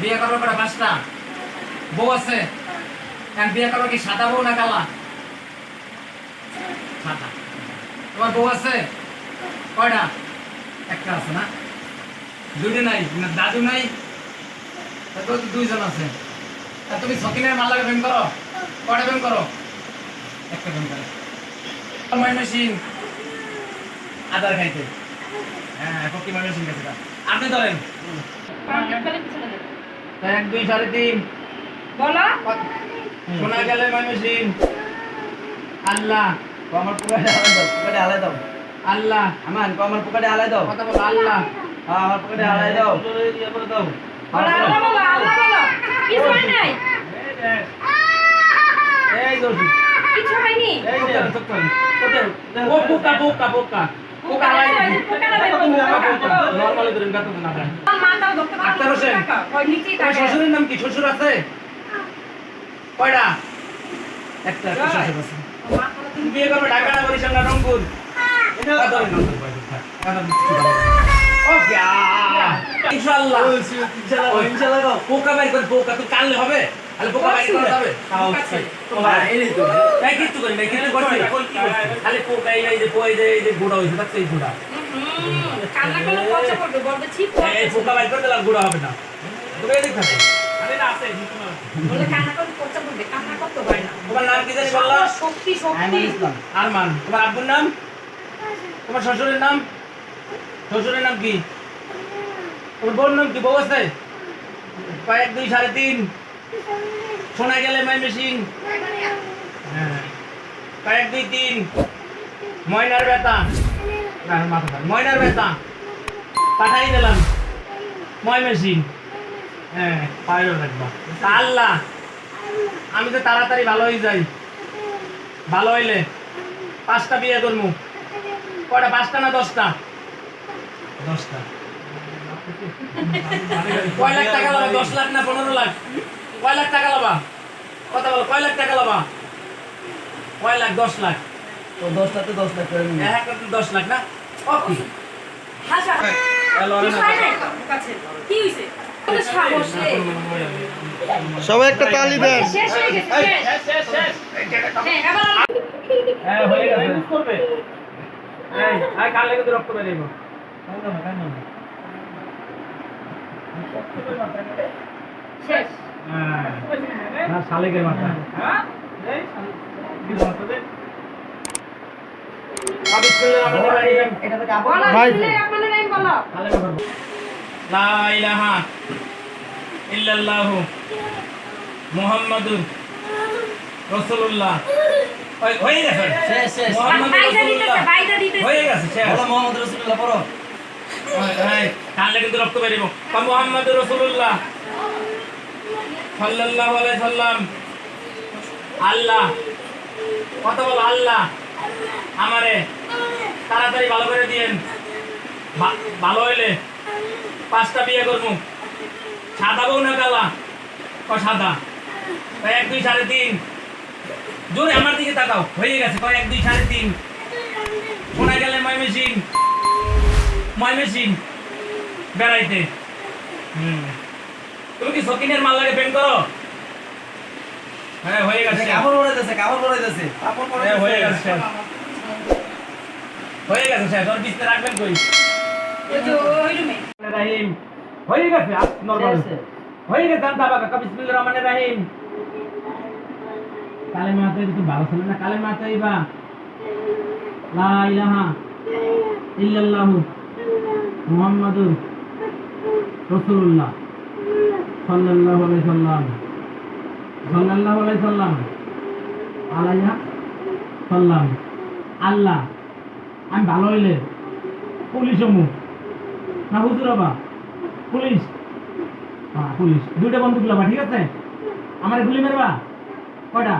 বিয়ে করব করে পাঁচটা। বউ আছে। এখন বিয়ে করব কি, সাদা বউ না কালা? সাদা। তোমার বউ আছে? কয়টা? একটা আছে না? দুইটা নাই দাদু নাই দুইজন আছে। তা তুমি সকিনের মাল্লাকে প্রেম করো? কয়টা প্রেম করো? একটা প্রেম করো। ময়মনসিং আদার খাইতে। হ্যাঁ ফকি ময়মনসিং খাইতে। আপনি ধরেন। এক দুই সাড়ে তিন। বলো। শোনা গেলে ময়মনসিং আল্লাহ। আমার পুকাটে আলাই দাও পুকাটে আলাই দাও। আল্লাহ। আমান ও আমার পুকাটে আলাই দাও। কথা বলো আল্লাহ। হ্যাঁ আমার পুকাটে আলাই দাও। বলো আল্লাহ বলো আল্লাহ বলো। কিছু হয় নাই? এই দোষী কিছু হয়নি? এই যে ও পোকা পোকা পোকা পোকা লাই পোকা লাগাই ধরেন গাতো না দেয় মাথাও ধরতে পারো আক্তার হোসেন। ওই নিচেই তোমার থাকে শ্বশুরের নাম কি শ্বশুর আছে কয়টা একটা একটা শ্বশুর আছে বিয়ে করবে ঢাকা বরিশাল না রংপুর কথা বলেন না, কথা বলেন। ওকে আহ, ইনশাআল্লাহ ইনশাআল্লাহ পোকা বাইর করে পোকা তো কানলে হবে তাহলে পোকা বাইর করা যাবে তাই কিচ্ছু করি করছি খালি পোকা এই যে এই যে এই যে গোড়া হয়েছে তার এই গোড়া কান্না করলে পচা পড়বে বলবে ঠিক এই পোকা বাইর করে দিলাম গোড়া হবে না। তুমি এদিক থাকে। বলে কান্না করলে পচা পড়বে কান্না করতে পারে না। তোমার নাম কি জানি বললা? শক্তি শক্তি। আরমান। তোমার আব্বুর নাম? তোমার শ্বশুরের নাম? শ্বশুরের নাম কি? তোমার বোন নাম কি? বউ আছে? কয়েক দুই সাড়ে তিন। শোনা গেলে মাই মেশিন। কয়েক দুই তিন। ময়নার বেতা না, মাথা। ময়নার বেতা পাঠাই দিলাম। ময় মেশিন। হ্যাঁ রাখবা আল্লাহ! আমি তো তাড়াতাড়ি ভালো হয়ে যাই। ভালো হইলে পাঁচটা বিয়ে করব কয়টা? পাঁচটা না দশটা? দশটা। কয় লাখ টাকা লাবা? দশ লাখ না পনেরো লাখ? কয় লাখ টাকা লাবা? কথা বলো, কয় লাখ টাকা লাবা? কয় লাখ? দশ লাখ। তো দশটাতে দশ লাখ করে নিয়ে। দশ লাখ না? হয় সবাই একটা তালি দেন। শেষ হয়ে গেছে শেষ। হ্যাঁ এবার হ্যাঁ হয়ে গেছে। করবে। এই কাল লেগে তো রক্ত বেরিয়ে শেষ। হ্যাঁ। না শালিকের মাথা এটা থেকে আপন বলো ভাই। দিলে আপনাদের নাম বলো লা ইলাহা ইল্লাল্লাহু মুহাম্মাদুর রাসূলুল্লাহ। ওই হয়ে গেছে? শেষ শেষ। মুহাম্মাদুর বাইদা দিতেছে রাসূলুল্লাহ বাইদা দিতেছে। হয়ে গেছে শেষ। বলো মোহাম্মদ রাসূলুল্লাহ পড়ো। হ্যাঁ কিন্তু রক্ত সাল্লাল্লাহু আলাইহি সাল্লাম। আল্লাহ। কত বল আল্লাহ। আমারে তাড়াতাড়ি ভালো করে দিয়েন। ভালো হইলে পাঁচটা বিয়ে করব। সাদা বউ না কালা? ও সাদা। এক, দুই, সাড়ে তিন। জোরে আমার দিকে তাকাও। হয়ে গেছে। কয় এক, দুই, সাড়ে তিন। শোনা গেলে ময়মেসিং ময়মেসিং বেড়াইতে। হুম। তুমি কি সকিনের মাল লাগে প্রেম করো? হ্যাঁ হয়ে গেছে। কাপড় পরাইতেছে কাপড় পরাইতেছে কাপড় হ্যাঁ, হয়ে গেছে হয়ে গেছে শেষ ওর বিছতে রাখবেন কই? ওই যে ওই রুমে রাহিম হয়ে গেছে নরমাল শেষ, শেষ। হয়ে গেছে আমি দাবা কাকা বিসমিল্লাহির রহমানির রহিম। কালে মাতে তো ভালো ছিল না? কালে মাতে ইবা লা ইলাহা ইল্লাল্লাহু মুহাম্মাদুর রাসূলুল্লাহ। সাল্লাল্লাহু আলাইহি সাল্লাম সাল্লাম, আলাইহা সাল্লাম, আল্লাহ, আমি ভালো হইলে পুলিশ হমু না হুজুর বাবা পুলিশ। হ্যাঁ পুলিশ। দুইটা বন্দুক লাবা ঠিক আছে? আমার গুলি মারবা? কটা